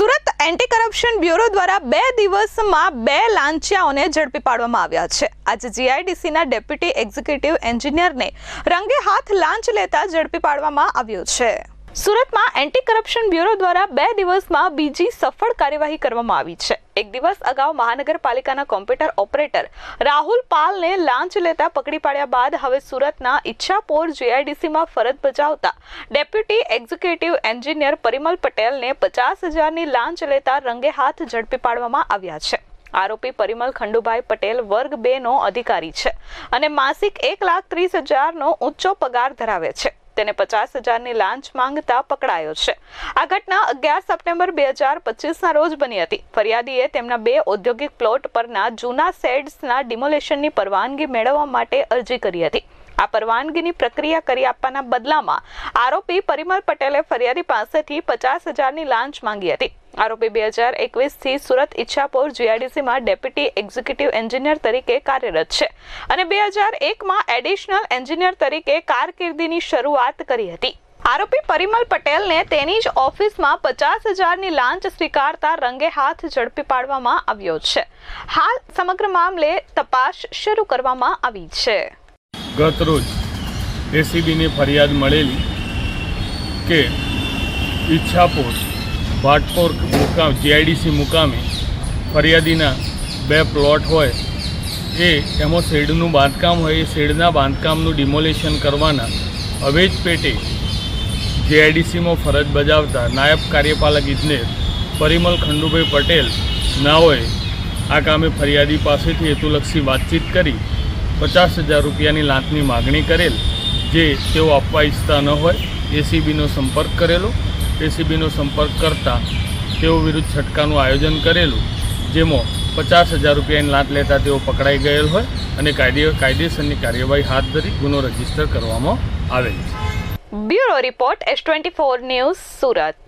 Surat anti corruption bureau દ્વારા બે દિવસમાં બે લાંચિયાઓને ઝડપી પાડવામાં આવ્યા છે. આજે જીઆઈડીસીના ડેપ્યુટી એક્ઝિક્યુટિવ એન્જિનિયરને રંગે હાથ લાંચ લેતા ઝડપી પાડવામાં આવ્યો છે. સુરતમાં એન્ટી કરપ્શન બ્યુરો દ્વારા બે દિવસમાં બીજી સફળ કાર્યવાહી કરવામાં આવી છે. એક દિવસ અગાઉ મહાનગરપાલિકાના કોમ્પ્યુટર ઓપરેટર રાહુલ પાલને લાંચ લેતા પકડી પાડ્યા બાદ હવે સુરતના ઈચ્છાપોર જીઆઈડીસીમાં ફરજ બજાવતા ડેપ્યુટી એક્ઝિક્યુટિવ એન્જિનિયર પરિમલ પટેલને પચાસ હજારની લાંચ લેતા રંગે હાથ ઝડપી પાડવામાં આવ્યા છે. આરોપી પરિમલ ખંડુભાઈ પટેલ વર્ગ બે નો અધિકારી છે અને માસિક એક લાખ ત્રીસ હજારનો ઊંચો પગાર ધરાવે છે. તેને પચાસ હજારની લાંચ માંગતા પકડાયો છે. આ ઘટના અગિયાર સપ્ટેમ્બર બે હજાર પચીસના રોજ બની હતી. ફરિયાદીએ તેમના બે ઔદ્યોગિક પ્લોટ પરના જૂના સેડ્સના ડિમોલેશનની પરવાનગી મેળવવા માટે અરજી કરી હતી. આ પરવાનગીની પ્રક્રિયા કરી આપવાના બદલામાં આરોપી પરિમલ પટેલે ફરિયાદી પાસેથી પચાસ હજારની લાંચ માંગી હતી. આરોપી બે હજાર એકવીસથી સુરત ઈચ્છાપોર જીઆઈડીસીમાં ડેપ્યુટી એક્ઝિક્યુટિવ એન્જિનિયર તરીકે કાર્યરત છે અને બે હજાર એકમાં એડિશનલ એન્જિનિયર તરીકે કારકિર્દીની શરૂઆત કરી હતી. આરોપી પરિમલ પટેલને તેની જ ઓફિસમાં પચાસ હજારની લાંચ સ્વીકારતા રંગે હાથ ઝડપી પાડવામાં આવ્યો છે. હાલ સમગ્ર મામલે તપાસ શરૂ કરવામાં આવી છે. ગત રોજ એસીબીને ફરિયાદ મળેલી કે ઈચ્છાપોર ભાટપોર મુકામ, જીઆઈડીસી મુકામે ફરિયાદીના બે પ્લોટ હોય. એ એમાં શેડનું બાંધકામ હોય, એ શેડના બાંધકામનું ડિમોલેશન કરવાના અવેજ પેટે જીઆઈડીસીમાં ફરજ બજાવતા નાયબ કાર્યપાલક ઇજનેર પરિમલ ખંડુભાઈ પટેલ નાઓએ આ કામે ફરિયાદી પાસેથી હેતુલક્ષી વાતચીત કરી પચાસ હજાર રૂપિયાની લાંચની માગણી કરેલ જે તેઓ આપવા ઈચ્છતા ન હોય, એસીબીનો સંપર્ક કરેલો. એસીબીનો સંપર્ક કરતાં તેઓ વિરુદ્ધ છટકાનું આયોજન કરેલું, જેમાં પચાસ હજાર રૂપિયાની લાંચ લેતા તેઓ પકડાઈ ગયેલ હોય અને કાયદે, કાયદેસરની કાર્યવાહી હાથ ધરી ગુનો રજિસ્ટર કરવામાં આવેલ છે. Bureau report S twenty four news Surat.